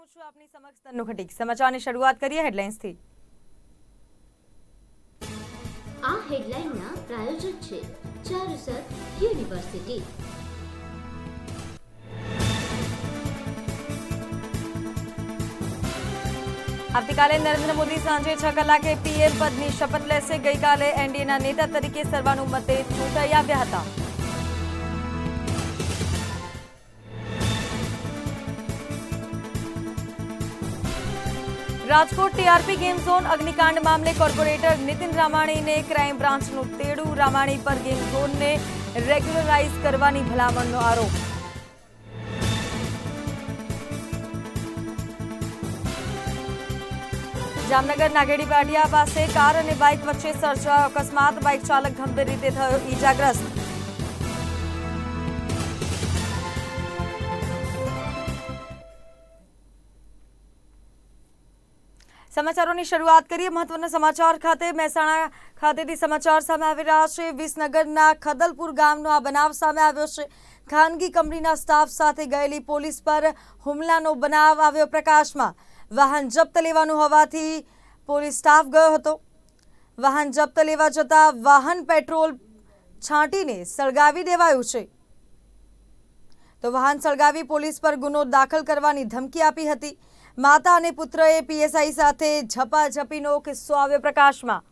હું છું આપની સમક્ષ તન્નુ ખટીક. સમાચારની શરૂઆત કરીએ હેડલાઇન્સથી. આ હેડલાઇનના પ્રાયોજક છે ચારુસર યુનિવર્સિટી. આવતીકાલે નરેન્દ્ર મોદી સાંજે છ કલાકે પીએમ પદની શપથ લેશે. ગઈકાલે એનડીએના નેતા તરીકે સર્વાનુમતે ચૂંટાઈ આવ્યા હતા. રાજકોટ ટીઆરપી ગેમ ઝોન અગ્નિકાંડ મામલે કોર્પોરેટર નીતિન રામાણીને ક્રાઇમ બ્રાન્ચનું તેડું રામાણી પર ગેમ ઝોનને રેગ્યુલરાઇઝ કરવાની ભલામણનો આરોપ. જામનગર નાગેડી પાટિયા પાસે કાર અને બાઇક વચ્ચે સર્જાયો અકસ્માત. બાઇક ચાલક ગંભીર રીતે થયો ઈજાગ્રસ્ત. સમાચારોની શરૂઆત કરીએ. મહત્વના સમાચાર ખાતે મહેસાણા ખાતેથી સમાચાર સામે આવી રહ્યા છે. વિસનગરના ખદલપુર ગામનો આ બનાવ સામે આવ્યો છે. ખાનગી કંપનીના સ્ટાફ સાથે ગયેલી પોલીસ પર હુમલાનો બનાવ આવ્યો પ્રકાશમાં. વાહન જપ્ત લેવાનું હોવાથી પોલીસ સ્ટાફ ગયો હતો. વાહન જપ્ત લેવા જતાં વાહન પેટ્રોલ છાંટીને સળગાવી દેવાયું છે. તો વાહન સળગાવી પોલીસ પર ગુનો દાખલ કરવાની ધમકી આપી હતી. માતા અને પુત્રએ પીએસઆઈ સાથે ઝપાઝપીનો કિસ્સો આવ્યો પ્રકાશમાં.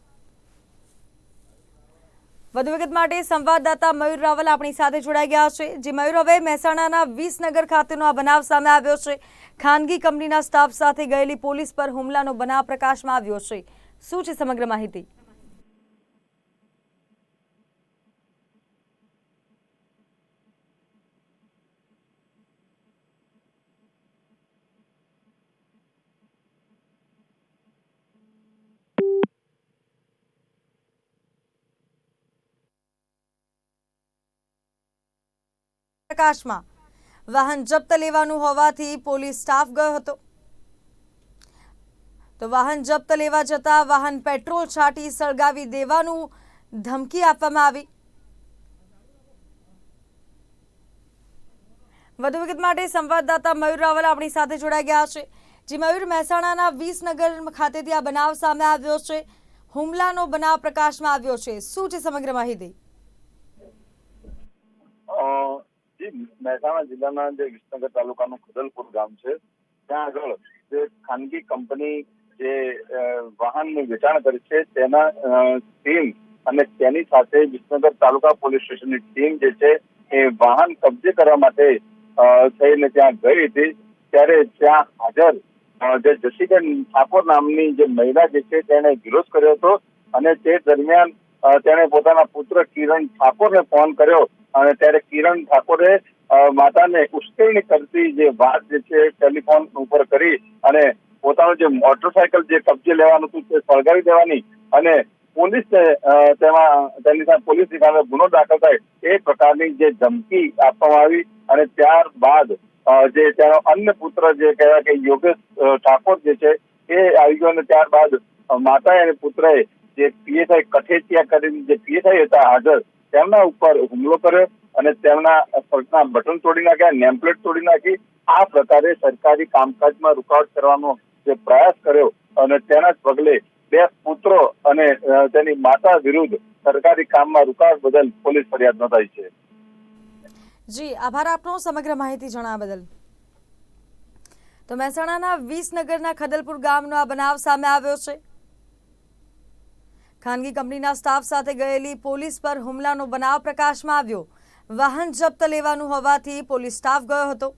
વધુ વિગત માટે સંવાદદાતા મયુર રાવલ આપણી સાથે જોડાઈ ગયા છે. જે મયુર, હવે મહેસાણાના વિસનગર ખાતેનો આ બનાવ સામે આવ્યો છે. ખાનગી કંપનીના સ્ટાફ સાથે ગયેલી પોલીસ પર હુમલાનો બનાવ પ્રકાશમાં આવ્યો છે. શું છે સમગ્ર માહિતી? પ્રકાશમાં. વાહન જપ્ત લેવાનું હોવાથી પોલીસ સ્ટાફ ગયો હતો. તો વાહન જપ્ત લેવા જતા વાહન પેટ્રોલ છાંટી સળગાવી દેવાનું ધમકી આપવામાં આવી. વધુ વિગત માટે સંવાદદાતા મયુર રાવલ આપણી સાથે જોડાઈ ગયા છે. જી મયુર, મહેસાણાના વિસનગર ખાતેથી આ બનાવ સામે આવ્યો છે. હુમલાનો બનાવ પ્રકાશમાં આવ્યો છે. શું છે સમગ્ર માહિતી? મહેસાણા જિલ્લાના જે વિસનગર તાલુકાનું ખુદલપુર ગામ છે, ત્યાં આગળ જે ખાનગી કંપની જે વાહનનું વેચાણ કરે છે, તેના ટીમ અને તેની સાથે વિસનગર તાલુકા પોલીસ સ્ટેશનની ટીમ જે છે, એ વાહન કબજે કરવા માટે થઈને ત્યાં ગઈ હતી. ત્યારે ત્યાં હાજર જે જસીબેન ઠાકોર નામની જે મહિલા જે છે, તેણે વિરોધ કર્યો હતો અને તે દરમિયાન તેણે પોતાના પુત્ર કિરણ ઠાકોરને ફોન કર્યો અને ત્યારે કિરણ ઠાકોરે માતાને ઉશ્કેરણી કરતી જે વાત જે છે ટેલિફોન ઉપર કરી અને પોતાનું જે મોટરસાયકલ જે કબજે લેવાનું હતું તે સળગાવી દેવાની અને પોલીસને તેમાં, તેની સામે પોલીસની સામે ગુનો દાખલ થાય એ પ્રકારની જે ધમકી આપવામાં આવી અને ત્યારબાદ જે તેનો અન્ય પુત્ર જે કહેવાય કે યોગેશ ઠાકોર જે છે એ આવી ગયો અને ત્યારબાદ માતાએ અને પુત્રએ જે પીએસઆઈ કઠેચિયા કરીને જે પીએસઆઈ હતા હાજર તેમના ઉપર હુમલો કર્યો અને તેમના શર્ટના બટન તોડી નાખ્યા, નેમપ્લેટ તોડી નાખી. આ પ્રકારે સરકારી કામકાજમાં રૂકાવટ કરવાનો જે પ્રયાસ કર્યો અને તેના જ પગલે બે પુત્રો અને તેની માતા વિરુદ્ધ સરકારી કામમાં રૂકાવટ બદલ પોલીસ ફરિયાદ નોંધાઈ છે. જી, આભાર આપનો સમગ્ર માહિતી જણાવવા બદલ. તો મહેસાણાના વિસનગરના ખદલપુર ગામનો આ બનાવ સામે આવ્યો છે. ખાનગી કંપનીના સ્ટાફ સાથે ગયેલી પોલીસ પર હુમલાનો બનાવ પ્રકાશમાં આવ્યો. વાહન જપ્ત લેવાનું હોવાથી પોલીસ સ્ટાફ ગયો હતો.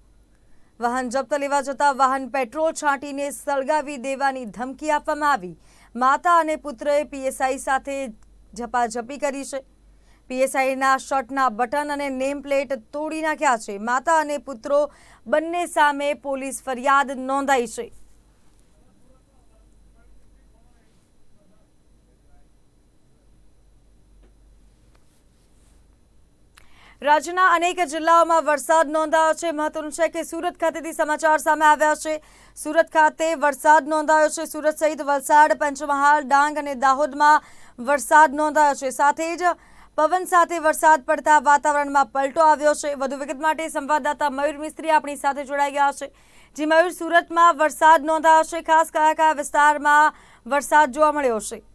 વાહન જપ્ત લેવા જતાં વાહન પેટ્રોલ છાંટીને સળગાવી દેવાની ધમકી આપવામાં આવી. માતા અને પુત્રએ પીએસઆઈ સાથે ઝપાઝપી કરી છે. પીએસઆઈના શર્ટના બટન અને નેમ પ્લેટ તોડી નાખ્યા છે. માતા અને પુત્રો બંને સામે પોલીસ ફરિયાદ નોંધાઈ છે. રાજ્યના અનેક જિલ્લાઓમાં વરસાદ નોંધાયો છે. મહત્વનું છે કે સુરત ખાતેથી સમાચાર સામે આવ્યા છે. સુરત ખાતે વરસાદ નોંધાયો છે. સુરત સહિત વલસાડ, પંચમહાલ, ડાંગ અને દાહોદમાં વરસાદ નોંધાયો છે. સાથે જ પવન સાથે વરસાદ પડતા વાતાવરણમાં પલટો આવ્યો છે. વધુ વિગત માટે સંવાદદાતા મયુર મિસ્ત્રી આપણી સાથે જોડાઈ ગયા છે. જી મયુર, સુરતમાં વરસાદ નોંધાયો છે. ખાસ કયા કયા વિસ્તારમાં વરસાદ જોવા મળ્યો છે?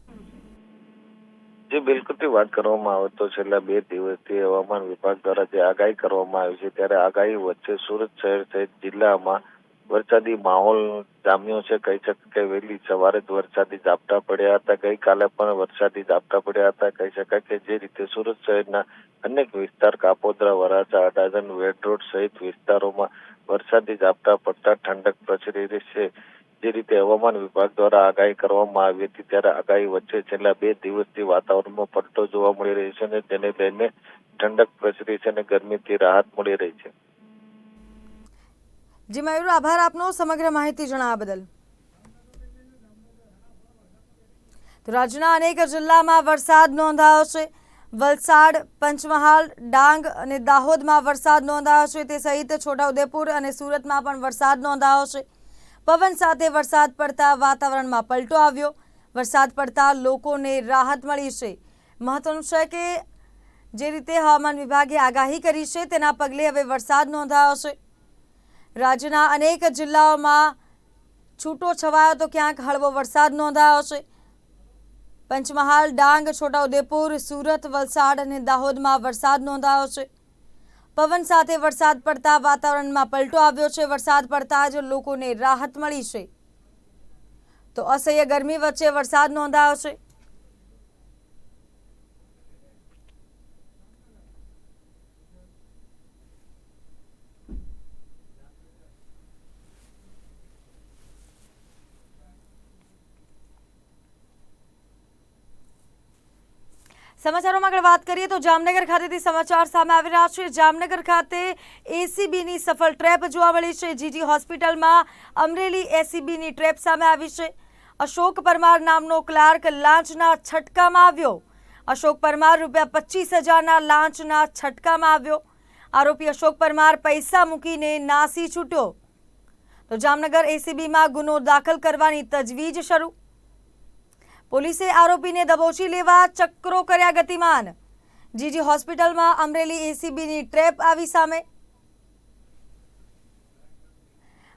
જે બિલકુલથી વાત કરવામાં આવે તો છેલ્લા બે દિવસથી હવામાન વિભાગ દ્વારા જે આગાહી કરવામાં આવી છે, ત્યારે આગાહી વચ્ચે સુરત શહેર સહિત જિલ્લામાં વરસાદી માહોલ જામ્યો છે. કહી શકાય કે વહેલી સવારે જ વરસાદી ઝાપટા પડ્યા હતા. ગઈકાલે પણ વરસાદી ઝાપટા પડ્યા હતા. કહી શકાય કે જે રીતે સુરત શહેરના અનેક વિસ્તાર, કાપોદ્રા, વરાછા, અડાજણ વેડ રોડ સહિત વિસ્તારોમાં વરસાદી ઝાપટા પડતા ઠંડક પ્રસરી રહી છે. જે રીતે હવામાન વિભાગ દ્વારા આગાહી કરવામાં આવી હતી ત્યારે આગાહી વચ્ચે છેલ્લા બે દિવસથી વાતાવરણમાં પલટો જોવા મળી રહ્યો છે અને તેને લઈને ઠંડક પ્રસરી છે અને ગરમીથી રાહત મળી રહી છે. જી મયુર, આભાર આપનો સમગ્ર માહિતી જણાવવા બદલ. રાજ્યના અનેક જિલ્લામાં વરસાદ નોંધાયો છે. વલસાડ, પંચમહાલ, ડાંગ અને દાહોદમાં વરસાદ નોંધાયો છે. તે સહિત છોટાઉદેપુર અને સુરતમાં પણ વરસાદ નોંધાયો છે. પવન સાથે વરસાદ પડતા વાતાવરણમાં પલટો આવ્યો. વરસાદ પડતા લોકોને રાહત મળી છે. મહત્વનું છે કે જે રીતે હવામાન વિભાગે આગાહી કરી છે, તેના પગલે હવે વરસાદ નોંધાયો છે. રાજ્યના અનેક જિલ્લાઓમાં છૂટો છવાયો તો ક્યાંક હળવો વરસાદ નોંધાયો છે. પંચમહાલ, ડાંગ, છોટાઉદેપુર, સુરત, વલસાડ અને દાહોદમાં વરસાદ નોંધાયો છે. પવન સાથે વરસાદ પડતા વાતાવરણમાં પલટો આવ્યો છે. વરસાદ પડતા જ લોકોને રાહત મળી છે. તો અસહ્ય ગરમી વચ્ચે વરસાદ નોંધાયો છે. સમાચારોમાં આગળ વાત કરીએ તો જામનગર ખાતેથી સમાચાર સામે આવી રહ્યા છે. જામનગર ખાતે એસીબીની સફળ ટ્રેપ જોવા મળી છે. જીજી હોસ્પિટલમાં અમરેલી એસીબીની ટ્રેપ સામે આવી છે. અશોક પરમાર નામનો ક્લાર્ક લાંચના છટકામાં આવ્યો. અશોક પરમાર રૂપિયા પચીસ હજારના લાંચના છટકામાં આવ્યો. આરોપી અશોક પરમાર પૈસા મૂકીને નાસી છૂટ્યો. તો જામનગર એસીબીમાં ગુનો દાખલ કરવાની તજવીજ શરૂ. પોલીસે આરોપીને દબોચી લેવા ચક્રો કર્યા ગતિમાન. જીજી હોસ્પિટલમાં અમરેલી એસીબીની ટ્રેપ આવી સામે.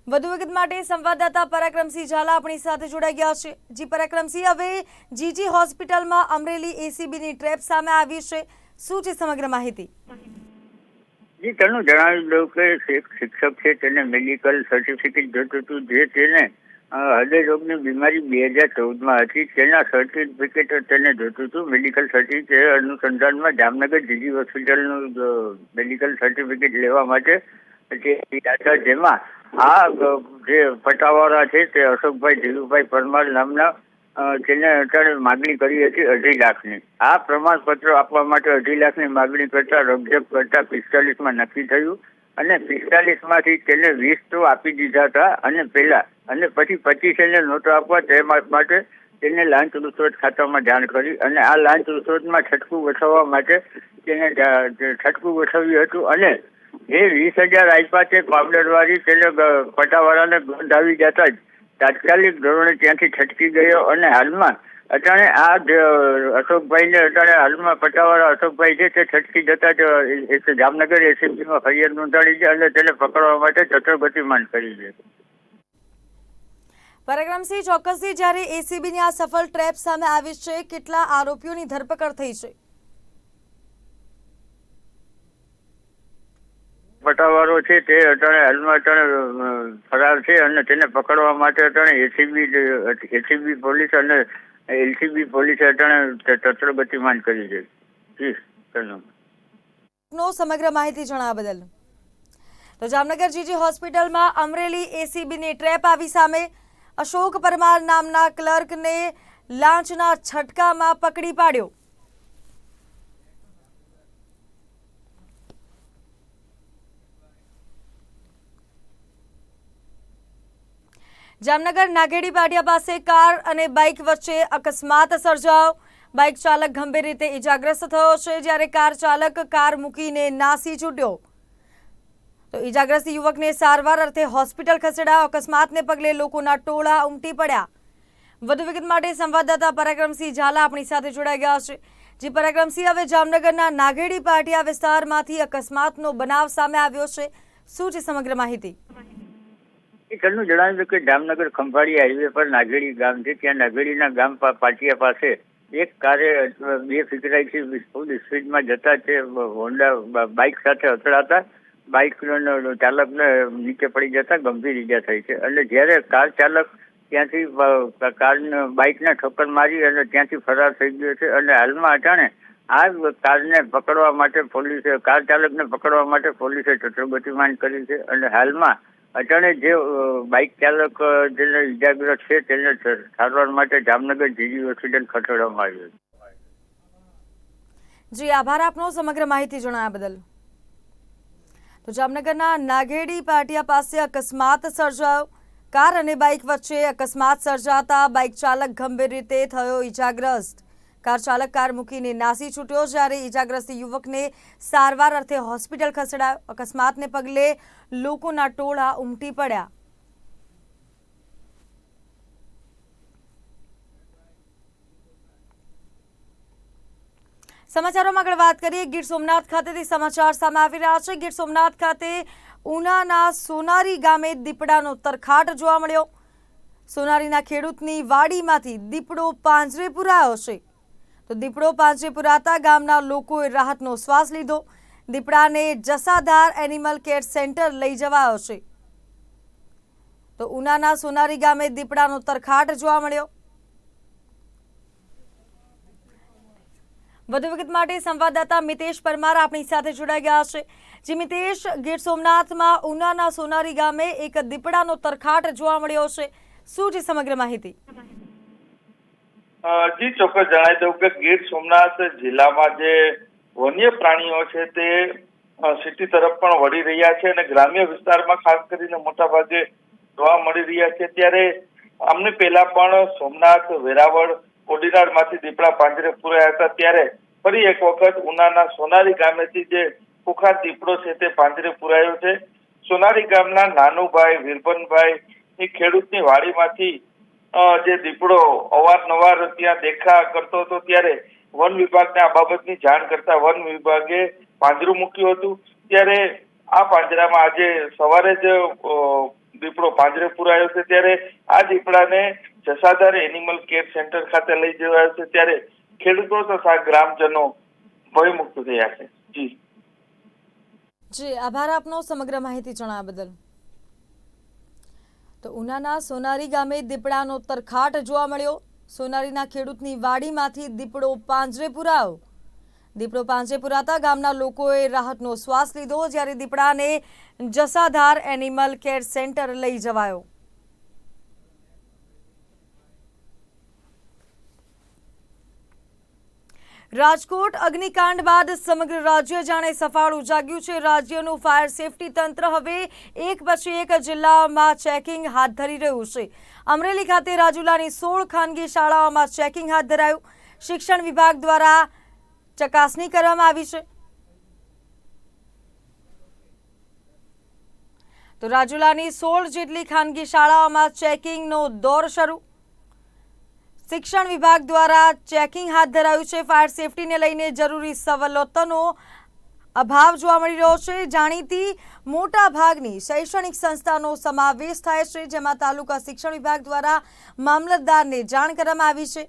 વધુ વિગત માટે સંવાદદાતા પરાક્રમસિંહ ઝાલા આપણી સાથે જોડાઈ ગયા છે. જી પરાક્રમસિંહ, હવે જીજી હોસ્પિટલમાં અમરેલી એસીબીની ટ્રેપ સામે આવી છે. શું છે સમગ્ર માહિતી? જી, તેનું જણાવી દઉં કે શિક્ષક છે, તેને મેડિકલ સર્ટિફિકેટ જોતું હતું, જે તેને અ, હૃદય રોગની બીમારી બે હજાર ચૌદમાં હતી. તેના સર્ટિફિકેટ તેને જોતું હતું. મેડિકલ સર્ટિફિકેટ અનુસંધાનમાં જામનગર જીજી હોસ્પિટલનું મેડિકલ સર્ટિફિકેટ લેવા માટે જે જેમાં આ જે પટાવાળા છે તે અશોકભાઈ ધીરુભાઈ પરમાર નામના તેને અત્યારે માગણી કરી હતી અઢી લાખની. આ પ્રમાણપત્ર આપવા માટે અઢી લાખની માગણી કરતા રકઝક કરતા પિસ્તાલીસમાં નક્કી થયું અને પિસ્તાલીસમાંથી તેને વીસ તો આપી દીધા હતા અને પહેલા અને પછી પચીસ એને નોટો આપવા તે માટે તેને લાંચ રૂશ્વત ખાતામાં જાણ કરી અને આ લાંચ રૂશ્વતમાં છટકું ગોઠવવા માટે તેને છટકું વસાવ્યું હતું અને જે વીસ હજાર આપ્યા તે પાવડરવાળી તેને પટાવાળાને ગંધ આવી જતા જ તાત્કાલિક ધોરણે ત્યાંથી છટકી ગયો અને હાલમાં અટાણે આ અશોકભાઈને અટાણે હાલમાં પટાવાળા અશોકભાઈ છે તે છટકી જતા જ એ- એ જામનગર એસીબીમાં ફરિયાદ નોંધાડી છે અને તેને પકડવા માટે ચતુર્ગતિમાન કરી છે. પરાક્રમસિંહ ચોક્કસથી જ્યારે એસીબીની આ સફળ ટ્રેપ સામે આવી છે કેટલા આરોપીઓની ધરપકડ થઈ છે? પટાવાળો છે તે અત્યારે હાલમાં અત્યારે ફરાર છે અને તેને પકડવા માટે અત્યારે એસીબી એસીબી પોલીસ અને એલસીબી પોલીસે અત્યારે ચતુર ગતિમાન કરી છે. જી ધન્યવાદ નો સમગ્ર માહિતી જણાવવા બદલ. તો જામનગર જીજી હોસ્પિટલમાં અમરેલી એસીબીની ટ્રેપ આવી સામે અશોક પરમાર નામના ક્લર્કને લાંચના છટકામાં પકડી પાડ્યો. જામનગર નાગેડી પાટિયા પાસે કાર અને બાઇક વચ્ચે અકસ્માત સર્જાયો. બાઇક ચાલક ગંભીર રીતે ઇજાગ્રસ્ત થયો છે, જ્યારે કાર ચાલક કાર મૂકીને નાસી છૂટ્યો. તો ઇજાગ્રસ્ત યુવકને સારવાર અર્થે હોસ્પિટલ ખસેડાયો. અકસ્માતને પગલે લોકોના ટોળા ઉમટી પડ્યા. વધુ વિગત માટે સંવાદદાતા પરાક્રમસિંહ ઝાલા આપણી સાથે જોડાઈ ગયા છે. જે પરાક્રમસિંહ, હવે જામનગરના નાગેડી પાટિયા વિસ્તારમાંથી અકસ્માતનો બનાવ સામે આવ્યો છે. શું છે સમગ્ર માહિતી? ઘરનું જણાવ્યું કે જામનગર ખંભાળી હાઈવે પર નાગેડી ગામ છે ત્યાં નાગેડીના ગામ પાટિયા પાસે એક કારે બે ફિકરાઈથી ફૂલ સ્પીડમાં જતા તે હોન્ડા બાઇક સાથે અથડાતા બાઇકનો ચાલકને નીચે પડી જતા ગંભીર ઈજા થઈ છે. એટલે જ્યારે કાર ચાલક ત્યાંથી કાર કારને, બાઇકને ઠોકર મારી અને ત્યાંથી ફરાર થઈ ગયો છે અને હાલમાં અટાણે આ કારને પકડવા માટે પોલીસે, કાર ચાલકને પકડવા માટે પોલીસે ચતુર્ગતિમાન ગતિમાન કરી છે અને હાલમાં અટાણે જે બાઇક ચાલક જેને ઇજાગ્રસ્ત છે તેને સારવાર માટે જામનગર જીજી હોસ્પિટલ ખસેડવામાં આવ્યો જી, આભાર આપનો સમગ્ર માહિતી જણાવ્યા બદલ. તો જામનગરના નાગેડી પાટિયા પાસે અકસ્માત સર્જાયો. કાર અને બાઇક વચ્ચે અકસ્માત સર્જાતા બાઇક ચાલક ગંભીર રીતે થયો ઈજાગ્રસ્ત. કાર ચાલક કાર મૂકીને નાસી છૂટ્યો જ્યારે ઈજાગ્રસ્ત યુવકને સારવાર અર્થે હોસ્પિટલ ખસેડાયો. અકસ્માતને પગલે લોકોના ટોળા ઉમટી પડ્યા. સમાચારોમાં આગળ વાત કરીએ. ગીર સોમનાથ ખાતેથી સમાચાર સામે આવી રહ્યા છે. ગીર સોમનાથ ખાતે ઉનાના સોનારી ગામે દીપડાનો તરખાટ જોવા મળ્યો. સોનારીના ખેડૂતની વાડીમાંથી દીપડો પાંજરે પુરાયો છે. તો દીપડો પાંજરે પુરાતા ગામના લોકોએ રાહતનો શ્વાસ લીધો. દીપડાને જસાધાર એનિમલ કેર સેન્ટર લઈ જવાયો છે. તો ઉનાના સોનારી ગામે દીપડાનો તરખાટ જોવા મળ્યો. વધુ વિગત માટે સંવાદદાતા મિતેશ પરમાર આપણી સાથે જોડાઈ ગયા છે. જી મિતેશ, ગીર સોમનાથમાં ઉનાના સોનારી ગામે એક દીપડાનો તરખાટ જોવા મળ્યો છે. શું છે સમગ્ર માહિતી? જી, ચોક્કસ જણાવી દઉં કે ગીર સોમનાથ જિલ્લામાં જે વન્ય પ્રાણીઓ છે તે સિટી તરફ પણ વળી રહ્યા છે અને ગ્રામ્ય વિસ્તારમાં ખાસ કરીને મોટા ભાગે જોવા મળી રહ્યા છે. ત્યારે આમને પહેલા પણ સોમનાથ વેરાવળ કોડીનારમાંથી દીપડા પાંજરે પુરાયા હતા ત્યારે ફરી એક વખત ઉનાના સોનારી ગામેથી જે કુખાર દીપડો છે તે પાંજરે પુરાયો છે. સોનારી ગામના નાનુભાઈ વીરબનભાઈ ની ખેડૂતની વાડીમાંથી જે દીપડો અવારનવાર ત્યાં દેખા કરતો હતો ત્યારે વન વિભાગને આ બાબતની જાણ કરતા વન વિભાગે પાંજરું મૂક્યું હતું. ત્યારે આ પાંજરામાં આજે સવારે જ દીપડો પાંજરે પુરાયો છે. ત્યારે આ દીપડાને જસાધાર એનિમલ કેર સેન્ટર ખાતે લઈ જવાયા છે. ત્યારે ખેડૂતો તથા ગ્રામજનો ભયમુક્ત થયા છે. જી. જી, આભાર આપનો સમગ્ર માહિતી જણાવવા બદલ. તો ઉનાના સોનારી ગામે દીપડાનો તરખાટ જોવા મળ્યો. સોનારીના ખેડૂતની વાડીમાંથી દીપડો પાંજરે પુરાયો. દીપડો પાંજરે પુરાતા ગામના લોકોએ રાહતનો શ્વાસ લીધો, જ્યારે દીપડાને જસાધાર એનિમલ કેર સેન્ટર લઈ જવાયો. રાજકોટ અગ્નિકાંડ બાદ સમગ્ર રાજ્ય જાણે સફાળું જાગ્યું છે. રાજ્યનું ફાયર સેફટી તંત્ર હવે એક પછી એક જિલ્લાઓમાં ચેકિંગ હાથ ધરી રહ્યું છે. અમરેલી ખાતે રાજુલાની સોળ ખાનગી શાળાઓમાં ચેકિંગ હાથ ધરાયું. શિક્ષણ વિભાગ દ્વારા ચકાસણી કરવામાં આવી છે. તો રાજુલાની સોળ જેટલી ખાનગી શાળાઓમાં ચેકિંગનો દોર શરૂ. શિક્ષણ વિભાગ દ્વારા ચેકિંગ હાથ ધરાયું છે. ફાયર સેફટીને લઈને જરૂરી સવલતોનો અભાવ જોવા મળી રહ્યો છે. જાણીતી મોટા ભાગની શૈક્ષણિક સંસ્થાનો સમાવેશ થાય છે, જેમાં તાલુકા શિક્ષણ વિભાગ દ્વારા મામલતદારને જાણ કરવામાં આવી છે.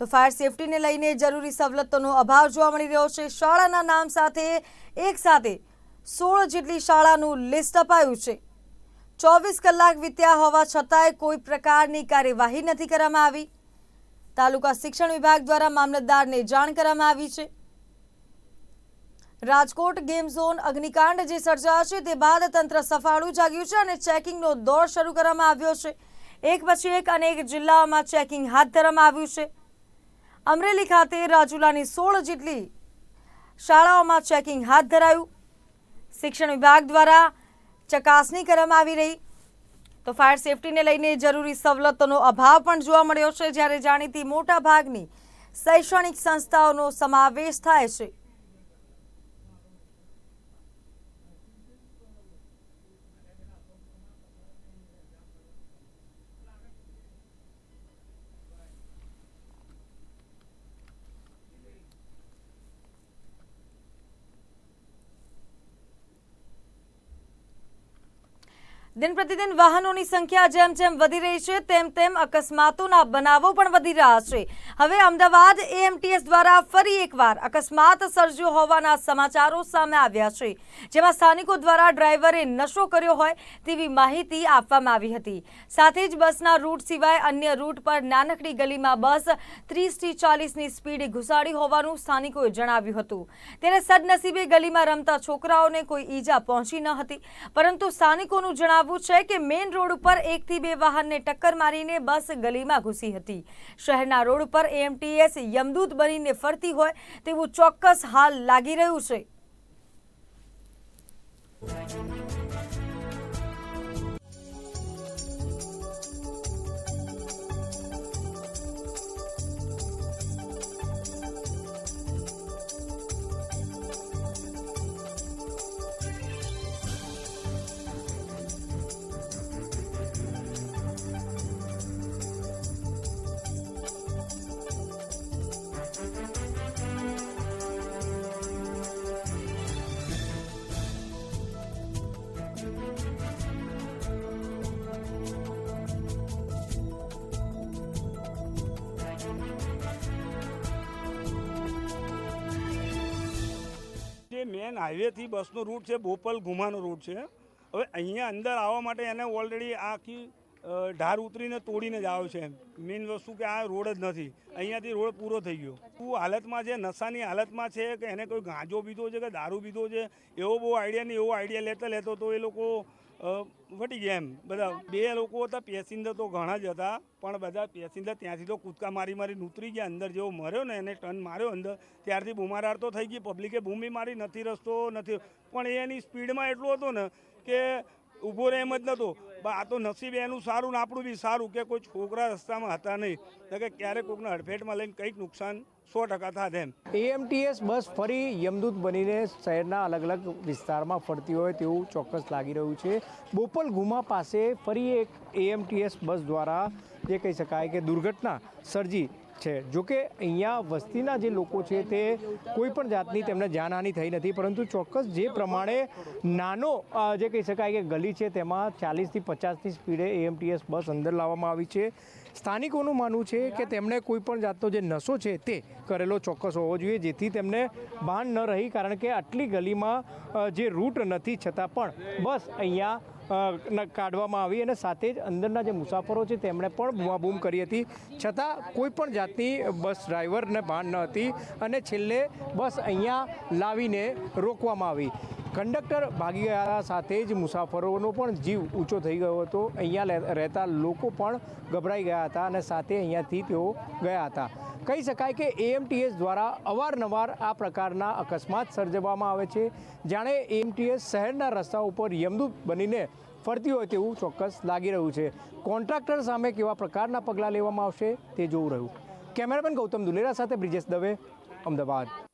તો ફાયર સેફટીને લઈને જરૂરી સવલતોનો અભાવ જોવા મળી રહ્યો છે. શાળાના નામ સાથે એક સાથે સોળ જેટલી શાળાનું લિસ્ટ અપાયું છે. ચોવીસ કલાક વીત્યા હોવા છતાંય કોઈ પ્રકારની કાર્યવાહી નથી કરવામાં આવી. તાલુકા શિક્ષણ વિભાગ દ્વારા મામલતદારને જાણ કરવામાં આવી છે. રાજકોટ ગેમ ઝોન અગ્નિકાંડ જે સર્જાયો છે તે બાદ તંત્ર સફાળું જાગ્યું છે અને ચેકિંગનો દોર શરૂ કરવામાં આવ્યો છે. એક પછી એક અનેક જિલ્લાઓમાં ચેકિંગ હાથ ધરવામાં આવ્યું છે. અમરેલી ખાતે રાજુલાની સોળ જેટલી શાળાઓમાં ચેકિંગ હાથ ધરાયું. શિક્ષણ વિભાગ દ્વારા ચકાસણી કરવામાં આવી રહી. તો ફાયર સેફટીને લઈને જરૂરી સવલતોનો અભાવ પણ જોવા મળ્યો છે, જ્યારે જાણીતી મોટા ભાગની શૈક્ષણિક સંસ્થાઓનો સમાવેશ થાય છે. દિન પ્રતિદિન વાહનોની સંખ્યા જેમ જેમ વધી રહી છે, તેમ તેમ અકસ્માતોના બનાવો પણ વધી રહ્યા છે. હવે અમદાવાદ એએમટીએસ દ્વારા ફરી એકવાર અકસ્માત સર્જ્યો હોવાના સમાચારો સામે આવ્યા છે. જેમાં સ્થાનિકો દ્વારા ડ્રાઈવરે નશો કર્યો હોય તેવી માહિતી આપવામાં આવી હતી. સાથે જ બસના રૂટ સિવાય અન્ય રૂટ પર નાનકડી ગલીમાં બસ ત્રીસથી ચાલીસની સ્પીડે ઘુસાડી હોવાનું સ્થાનિકોએ જણાવ્યું હતું. ત્યારે સદનસીબે ગલીમાં રમતા છોકરાઓને કોઈ ઈજા પહોંચી ન હતી, પરંતુ સ્થાનિકોનું જણાવવું છે કે મેઇન રોડ ઉપર એકથી બે વાહનને ટક્કર મારીને બસ ગલીમાં ઘૂસી હતી. શહેરના રોડ ઉપર એએમટીએસ યમદૂત બનીને ફરતી હોય તેવું ચોક્કસ હાલ લાગી રહ્યું છે. મેન હાઈવેથી બસનો રૂટ છે, બોપલ ઘુમાનો રૂટ છે. હવે અહીંયા અંદર આવવા માટે એને ઓલરેડી આખી ઢાર ઉતરીને તોડીને જ આવે છે. મેઇન વસ્તુ કે આ રોડ જ નથી. અહીંયાથી રોડ પૂરો થઈ ગયો. શું હાલતમાં છે, નશાની હાલતમાં છે કે એને કોઈ ગાંજો પીધો છે કે દારૂ પીધો છે? એવો બહુ આઈડિયા નહીં એવો આઈડિયા લેતા લેતો તો એ લોકો વટી ગયા એમ. બધા બે લોકો હતા, પેસેન્જર તો ઘણા જ હતા, પણ બધા પેસેન્જર ત્યાંથી તો કૂદકા મારી મારી ઉતરી ગયા, અંદર જેવો મર્યો ને, એને ટર્ન માર્યો અંદર, ત્યારથી બુમારાર તો થઈ ગઈ પબ્લિકે બૂમી મારી, નથી રસ્તો, નથી. પણ એની સ્પીડમાં એટલો હતો ને કે ઊભો રહે એમ જ નહોતો આ તો નસીબ એનું સારું ને આપણું બી સારું કે કોઈ છોકરા રસ્તામાં હતા નહીં. કે ક્યારેક કોઈકને હડફેટમાં લઈને કંઈક નુકસાન સો ટકા થાત એમ. એએમટીએસ બસ ફરી યમદૂત બનીને શહેરના અલગ અલગ વિસ્તારમાં ફરતી હોય તેવું ચોક્કસ લાગી રહ્યું છે. બોપલ ગુમા પાસે ફરી એક એએમટીએસ બસ દ્વારા જે કહી શકાય કે દુર્ઘટના સર્જી છે. જોકે અહીંયા વસ્તીના જે લોકો છે તે કોઈ પણ જાતની તેમને જાનહાની થઈ નથી, પરંતુ ચોક્કસ જે પ્રમાણે નાનો જે કહી શકાય કે ગલી છે, તેમાં ચાલીસથી પચાસની સ્પીડે એએમટીએસ બસ અંદર લાવવામાં આવી છે. સ્થાનિકોનું માનવું છે કે તેમણે કોઈ પણ જાતનો જે નશો છે તે કરેલો ચોક્કસ હોવો જોઈએ, જેથી તેમને ભાન ન રહી, કારણ કે આટલી ગલીમાં જે રૂટ નથી, છતાં પણ બસ અહીંયા કાઢવામાં આવી અને સાથે જ અંદરના જે મુસાફરો છે તેમણે પણ બૂમાબૂમ કરી હતી. છતાં કોઈ પણ જાતની બસ ડ્રાઈવરને ભાન ન હતી અને છેલ્લે બસ અહીંયા લાવીને રોકવામાં આવી. કંડક્ટર ભાગી ગયા સાથે જ મુસાફરોનો પણ જીવ ઊંચો થઈ ગયો હતો. અહીંયા રહેતા લોકો પણ ગભરાઈ ગયા હતા અને સાથે અહીંયાથી તેઓ ગયા હતા. કહી શકાય કે એએમટીએસ દ્વારા અવારનવાર આ પ્રકારના અકસ્માત સર્જવામાં આવે છે. જાણે એએમટીએસ શહેરના રસ્તા ઉપર યમદૂત બનીને ફરતી હોય તેવું ચોક્કસ લાગી રહ્યું છે. કોન્ટ્રાક્ટર સામે કેવા પ્રકારના પગલાં લેવામાં આવશે તે જોવું રહ્યું. કેમેરામેન ગૌતમ દુલેરા સાથે બ્રિજેશ દવે, અમદાવાદ.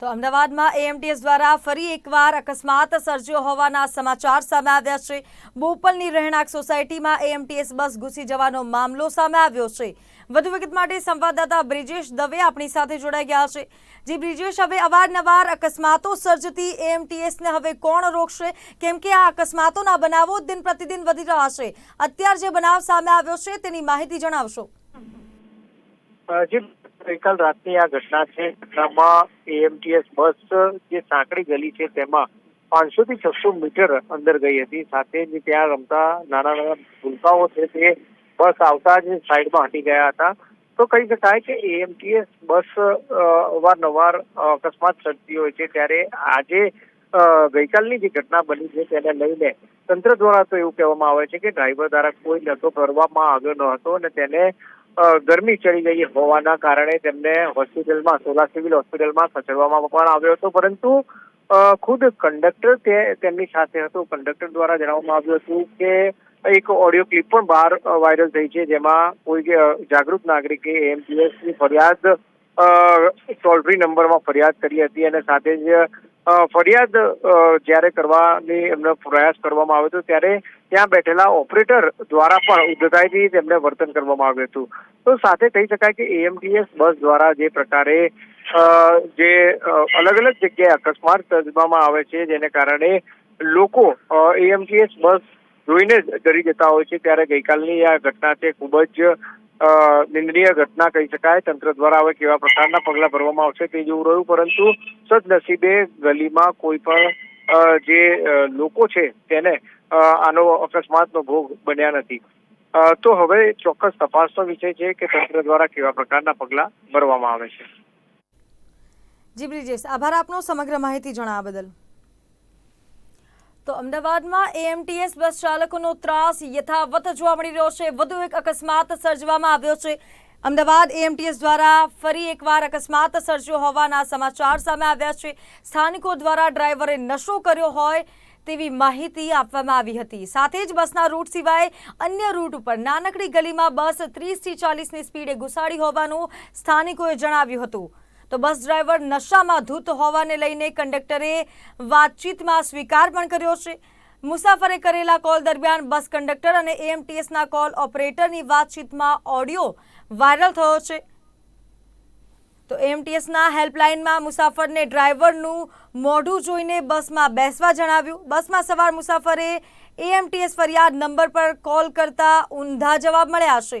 તો અમદાવાદમાં એએમટીએસ દ્વારા ફરી એકવાર અકસ્માત સર્જ્યો હોવાના સમાચાર સામે આવ્યા છે. બોપલની રહેણાંક સોસાયટીમાં એએમટીએસ બસ ઘૂસી જવાનો મામલો સામે આવ્યો છે. વધુ વિગત માટે સંવાદદાતા બ્રિજેશ દવે આપણી સાથે જોડાઈ ગયા છે. જી બ્રિજેશ, હવે અવારનવાર અકસ્માતો સર્જતી એએમટીએસને હવે કોણ રોકશે? કેમ કે આ અકસ્માતોના બનાવો દિન પ્રતિદિન વધી રહ્યા છે. અત્યાર જે બનાવ સામે આવ્યો છે તેની માહિતી જણાવશો. જે ગઈકાલ રાતની આ ઘટના છે. ઘટનામાં એએમટીએસ બસ જે સાંકડી ગલી છે તેમાં પાંચસો થી છસો મીટર અંદર ગઈ હતી. સાથે જ ત્યાં રમતા નાના નાના ભૂલકાઓ છે તે બસ આવતા જ સાઈડમાં હટી ગયા હતા. તો કહી શકાય કે એએમટીએસ બસ અવારનવાર અકસ્માત સર્જતી હોય છે. ત્યારે આજે ગઈકાલની જે ઘટના બની છે તેને લઈને તંત્ર દ્વારા તો એવું કહેવામાં આવે છે કે ડ્રાઈવર દ્વારા કોઈ નશો કરવામાં આવ્યો ન હતો અને તેને ગરમી ચડી ગઈ હોવાના કારણે તેમને હોસ્પિટલમાં, સોલા સિવિલ હોસ્પિટલમાં ખસેડવામાં પણ આવ્યો હતો. પરંતુ ખુદ કંડક્ટર તે, તેમની સાથે હતો. કંડક્ટર દ્વારા જણાવવામાં આવ્યું હતું કે, એક ઓડિયો ક્લિપ પણ બહાર વાયરલ થઈ છે, જેમાં કોઈ જાગૃત નાગરિકે એમજીએસની ફરિયાદ ટોલ ફ્રી નંબરમાં ફરિયાદ કરી હતી અને સાથે જ ફરિયાદ જ્યારે કરવાની એમનો પ્રયાસ કરવામાં આવ્યો હતો, ત્યારે ત્યાં બેઠેલા ઓપરેટર દ્વારા પણ ઉદ્ધતાઈથી તેમને વર્તન કરવામાં આવ્યું હતું. તો સાથે કહી શકાય કે એએમટીએસ બસ દ્વારા જે પ્રકારે જે અલગ અલગ જગ્યાએ અકસ્માત સર્જવામાં આવે છે, જેને કારણે લોકો એએમટીએસ બસ જોઈને જ ડરી જતા હોય છે. ત્યારે ગઈકાલની આ ઘટના છે, ખૂબ જ નિંદનીય ઘટના કહી શકાય. તંત્ર દ્વારા હવે કેવા પ્રકારના પગલા ભરવામાં આવશે તે જોવું રહ્યું. પરંતુ સદનસીબે ગલીમાં કોઈ પણ જે લોકો છે તેને આનો અકસ્માતનો ભોગ બન્યા નથી. તો હવે ચોક્કસ તપાસનો વિષય છે કે તંત્ર દ્વારા કેવા પ્રકારના પગલા ભરવામાં આવે છે. જી બ્રિજેશ આભાર આપનો સમગ્ર માહિતી જણાવવા બદલ. તો અમદાવાદમાં એએમટીએસ બસ ચાલકોનો ત્રાસ યથાવત જોવા મળી રહ્યો છે. વધુ એક અકસ્માત સર્જવામાં આવ્યો છે. અમદાવાદ એએમટીએસ દ્વારા ફરી એકવાર અકસ્માત સર્જ્યો હોવાના સમાચાર સામે આવ્યા છે. સ્થાનિકો દ્વારા ડ્રાઈવરે નશો કર્યો હોય તેવી માહિતી આપવામાં આવી હતી. સાથે જ બસના રૂટ સિવાય અન્ય રૂટ ઉપર નાનકડી ગલીમાં બસ ત્રીસથી ચાલીસની સ્પીડે ઘુસાડી હોવાનું સ્થાનિકોએ જણાવ્યું હતું. તો બસ ડ્રાઈવર નશામાં ધૂત હોવાને લઈને કંડક્ટરે વાતચીતમાં સ્વીકાર પણ કર્યો છે. મુસાફરે કરેલા કોલ દરમિયાન બસ કંડક્ટર અને એએમટીએસના કોલ ઓપરેટરની વાતચીતમાં ઓડિયો વાયરલ થયો છે. તો એએમટીએસના હેલ્પલાઇનમાં મુસાફરને ડ્રાઈવરનું મોઢું જોઈને બસમાં બેસવા જણાવ્યું. બસમાં સવાર મુસાફરે એએમટીએસ ફરિયાદ નંબર પર કોલ કરતા ઊંધા જવાબ મળ્યા છે.